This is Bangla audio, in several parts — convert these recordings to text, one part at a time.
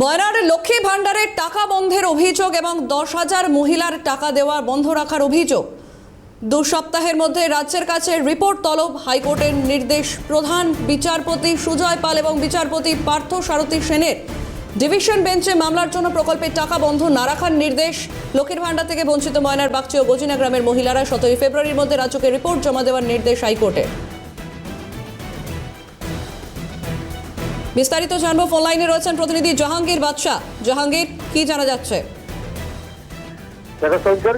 ময়নার লক্ষ্মী ভাণ্ডারের টাকা বন্ধের অভিযোগ এবং দশ হাজার মহিলার টাকা দেওয়া বন্ধ রাখার অভিযোগ। দু সপ্তাহের মধ্যে রাজ্যের কাছে রিপোর্ট তলব। হাইকোর্টের নির্দেশ প্রধান বিচারপতি সুজয় পাল এবং বিচারপতি পার্থ সারথী সেনের। ডিভিশন বেঞ্চে মামলার জন্য প্রকল্পের টাকা বন্ধ না রাখার নির্দেশ। লক্ষ্মীর ভাণ্ডার থেকে বঞ্চিত ময়নার বাগচি ও গজিনা গ্রামের মহিলারা সতেরোই ফেব্রুয়ারির মধ্যে রাজ্যকে রিপোর্ট জমা দেওয়ার নির্দেশ হাইকোর্টের। বিস্তারিত জানব ফোন লাইনে রয়েছেন প্রতিনিধি জাহাঙ্গীর বাদশাহ জাহাঙ্গীর, কি জানা যাচ্ছে?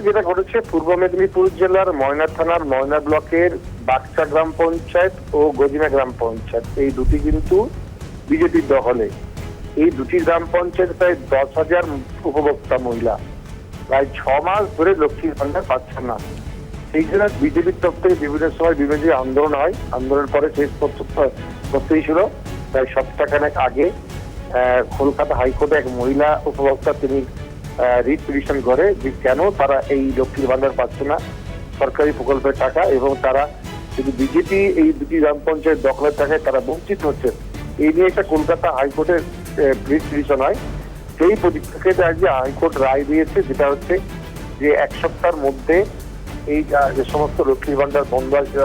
যেটা ঘটেছে, পূর্ব মেদিনীপুর জেলার ময়না থানার ময়না ব্লকের বাক্সা গ্রাম পঞ্চায়েত ও গজিনা গ্রাম পঞ্চায়েত। এই দুটি কিন্তু বিজেপির দখলে। এই দুটি গ্রাম পঞ্চায়েত প্রায় দশ হাজার উপভোক্তা মহিলা। প্রায় ছ মাস ধরে লক্ষ্মীর ভান্ডার পাচ্ছে না। সেই জন্য বিজেপির তরফ থেকে বিভিন্ন সময় বিভিন্ন আন্দোলন হয়। আন্দোলনের পরে শেষ পর্যন্ত করতেই ছিল। প্রায় সপ্তাহখানেক আগে কলকাতা হাইকোর্টে এক মহিলা উপভোক্তা তিনি রিট পিটিশন করে যে কেন তারা এই লক্ষ্মীর ভান্ডার পাচ্ছে না, সরকারি প্রকল্পের টাকা এবং তারা যদি বিজেপি এই দুটি গ্রাম পঞ্চায়েত দখলের টাকায় তারা বঞ্চিত হচ্ছে, এই নিয়ে একটা কলকাতা হাইকোর্টের রিট পিটিশন হয়। সেই পরিপ্রেক্ষিতে আজকে হাইকোর্ট রায় দিয়েছে, যেটা হচ্ছে যে এক সপ্তাহের মধ্যে এই যে সমস্ত লক্ষ্মীর ভান্ডার বন্ধ আছে,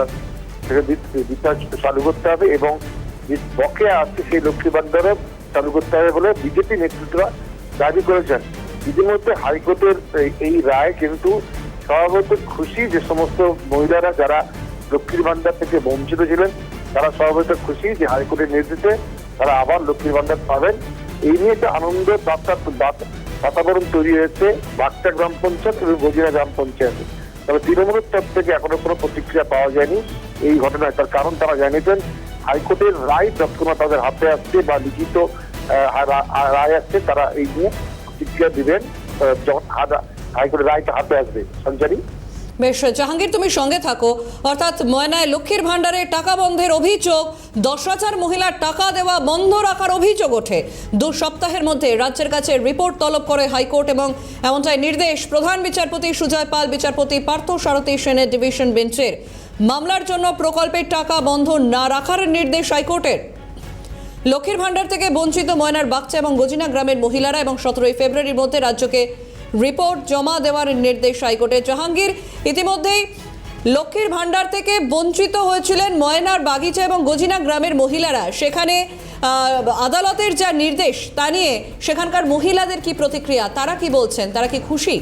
সেটা চালু করতে হবে এবং বকেয়া আছে সেই লক্ষ্মী ভান্ডারও চালু করতে হবে বলে বিজেপি নেতৃত্বরা দাবি করেছেন। ইতিমধ্যে হাইকোর্টের এই- রায় কিন্তু স্বভাবত খুশি যে সমস্ত মহিলারা যারা লক্ষ্মীর ভান্ডার থেকে বঞ্চিত ছিলেন, তারা স্বভাবত খুশি যে হাইকোর্টের নির্দেশে তারা আবার লক্ষ্মীর ভান্ডার পাবেন। এই নিয়ে একটা আনন্দ বাতাবরণ তৈরি হয়েছে বাগচা গ্রাম পঞ্চায়েত এবং গজিরা গ্রাম পঞ্চায়েতে। তবে তৃণমূলের তরফ থেকে এখনও কোনো প্রতিক্রিয়া পাওয়া যায়নি এই ঘটনায়। তার কারণ তারা জানিয়েছেন হাইকোর্টের রায় তৎক্ষণাৎ তাদের হাতে আসছে বা লিখিত রায় আসছে, তারা এই নিয়ে প্রতিক্রিয়া দিবেন যখন হাইকোর্টের রায়টা হাতে আসবে। সঞ্চারী? বেশ, জাহাঙ্গীর, তুমি সঙ্গে থাকো। অর্থাৎ ময়নায় লক্ষ্মীর ভাণ্ডারে টাকা বন্ধের অভিযোগ দশ হাজার মহিলার টাকা দেওয়া বন্ধ রাখার অভিযোগ ওঠে। দু সপ্তাহের মধ্যে রাজ্যের কাছে রিপোর্ট তলব করে হাইকোর্ট এবং এমনটাই নির্দেশ প্রধান বিচারপতি সুজয় পাল, বিচারপতি পার্থ সারথী সেনের ডিভিশন বেঞ্চের। মামলার জন্য প্রকল্পের টাকা বন্ধ না রাখার নির্দেশ হাইকোর্টের। লক্ষ্মীর ভাণ্ডার থেকে বঞ্চিত ময়নার বাগচা এবং গজিনা গ্রামের মহিলারা এবং সতেরোই ফেব্রুয়ারির মধ্যে রাজ্যকে রিপোর্ট জমা দেওয়ার নির্দেশ হাইকোর্টের জাহাঙ্গীর। ইতিমধ্যেই লক্ষ্মীর ভাণ্ডার থেকে বঞ্চিত হয়েছিলেন ময়নার বাগিচা এবং গজিনা গ্রামের মহিলারা। সেখানে আদালতের যা নির্দেশ তা নিয়ে সেখানকার মহিলাদের কি প্রতিক্রিয়া, তারা কি বলছেন, তারা কি খুশি?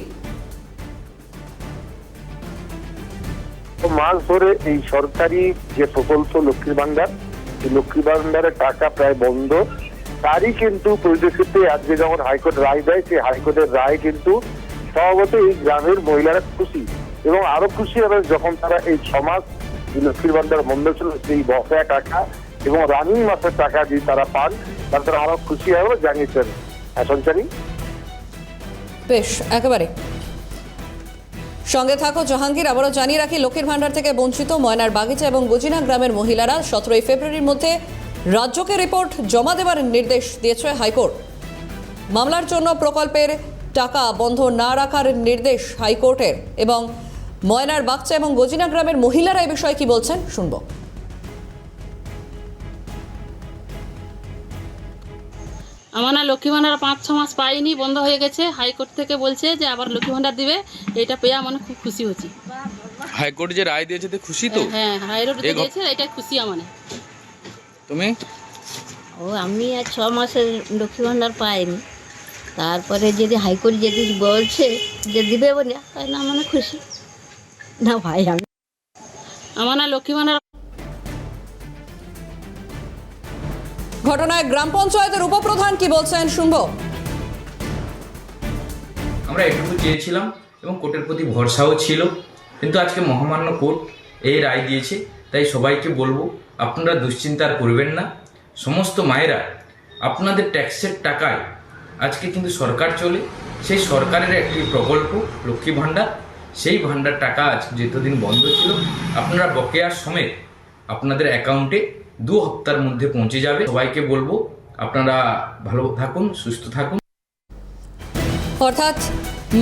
মাস ধরে এই সরকারি যে প্রকল্প লক্ষ্মীর ভান্ডার, এই লক্ষ্মীর ভান্ডারের টাকা প্রায় বন্ধ। তারই কিন্তু পরিপ্রেক্ষিতে আজকে যখন হাইকোর্ট রায় দেয়, সেই হাইকোর্টের রায় কিন্তু স্বভাবত এই গ্রামের মহিলারা খুশি এবং আরও খুশি হবে যখন তারা এই যে লক্ষ্মীর ভান্ডার বন্ধ ছিল, সেই বকেয়া টাকা এবং রানিং মাসের টাকা যদি তারা পান, তাহলে তারা আরও খুশি হবে, জানিয়েছেন। সঞ্চারী বেশ, একেবারে। সঙ্গে থাকো, জাহাঙ্গীর। আবারও জানিয়ে রাখি, লক্ষ্মীর ভাণ্ডার থেকে বঞ্চিত ময়নার বাগিচা এবং গুজিনা গ্রামের মহিলারা সতেরোই ফেব্রুয়ারির মধ্যে রাজ্যকে রিপোর্ট জমা দেওয়ার নির্দেশ দিয়েছে হাইকোর্ট। মামলার জন্য প্রকল্পের টাকা বন্ধ না রাখার নির্দেশ হাইকোর্টের এবং ময়নার বাগচা এবং গজিনা গ্রামের মহিলারা এ বিষয়ে কি বলছেন, শুনব। আমার না লক্ষ্মী ভাণ্ডার পাঁচ ছ মাস পাইনি বন্ধ হয়ে গেছে। হাইকোর্ট থেকে বলছে যে আবার লক্ষ্মী ভাণ্ডার দিবে এটা পেয়ে আমার খুব খুশি হচ্ছি হাইকোর্ট যে রায় দিয়েছে তুই খুশি তো? হ্যাঁ হাইকোর্ট এ ঘ- দিয়েছে এটা খুশি আমার। তুমি? ও আমি আর ছ মাসের লক্ষ্মী ভাণ্ডার পাইনি। তারপরে যদি হাইকোর্ট যদি বলছে যে দিবে বলে তাই না আমার খুশি। না ভাই আমি আমার না লক্ষ্মী ভাণ্ডার ঘটনায় গ্রাম পঞ্চায়েতের উপপ্রধান কি বলছেন, শুনব। আমরা এটুকু চেয়েছিলাম এবং কোর্টের প্রতি ভরসাও ছিল, কিন্তু আজকে মহামান্য কোর্ট এই রায় দিয়েছে, তাই সবাইকে বলব, আপনারা দুশ্চিন্তার করবেন না। সমস্ত মায়েরা আপনাদের ট্যাক্সের টাকায় আজকে কিন্তু সরকার চলে, সেই সরকারের একটি প্রকল্প, লক্ষ্মী ভাণ্ডার, সেই ভাণ্ডার টাকা আজ যেতদিন বন্ধ ছিল, আপনারা বকেয়ার সমেত আপনাদের অ্যাকাউন্টে দু হপ্তার মধ্যে পৌঁছে যাবে। সবাইকে বলব, আপনারা ভালো থাকুন, সুস্থ থাকুন। অর্থাৎ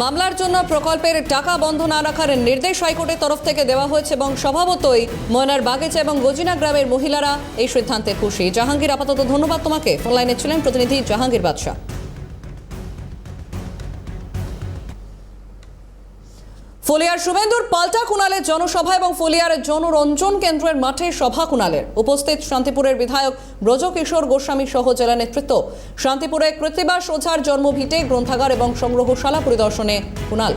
মামলার জন্য প্রকল্পের টাকা বন্ধ না রাখার নির্দেশ হাইকোর্টের তরফ থেকে দেওয়া হয়েছে এবং স্বভাবতই ময়নার বাগেচা এবং গজিনা গ্রামের মহিলারা এই সিদ্ধান্তে খুশি। জাহাঙ্গীর আপাতত ধন্যবাদ তোমাকে। অনলাইনে ছিলেন প্রতিনিধি জাহাঙ্গীর বাদশাহ। ফলিয়ার শুভেন্দুর পাল্টা কুণালের জনসভা এবং ফলিয়ার জনরঞ্জন কেন্দ্রের মাঠে সভা কুণালের উপস্থিত শান্তিপুরের বিধায়ক ব্রজকিশোর গোস্বামী সহ জেলা নেতৃত্ব। শান্তিপুরে কৃত্তিবাস ওঝার জন্মভিটে গ্রন্থাগার এবং সংগ্রহশালা পরিদর্শনে কুণাল।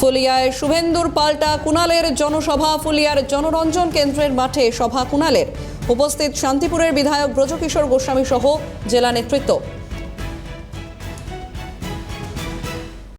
ফুলিয়ায় শুভেন্দুর পাল্টা কুণালের জনসভা, ফুলিয়ার জনরঞ্জন কেন্দ্রের মাঠে সভা কুণালের। উপস্থিত শান্তিপুরের বিধায়ক ব্রজকিশোর গোস্বামী সহ জেলা নেতৃত্ব।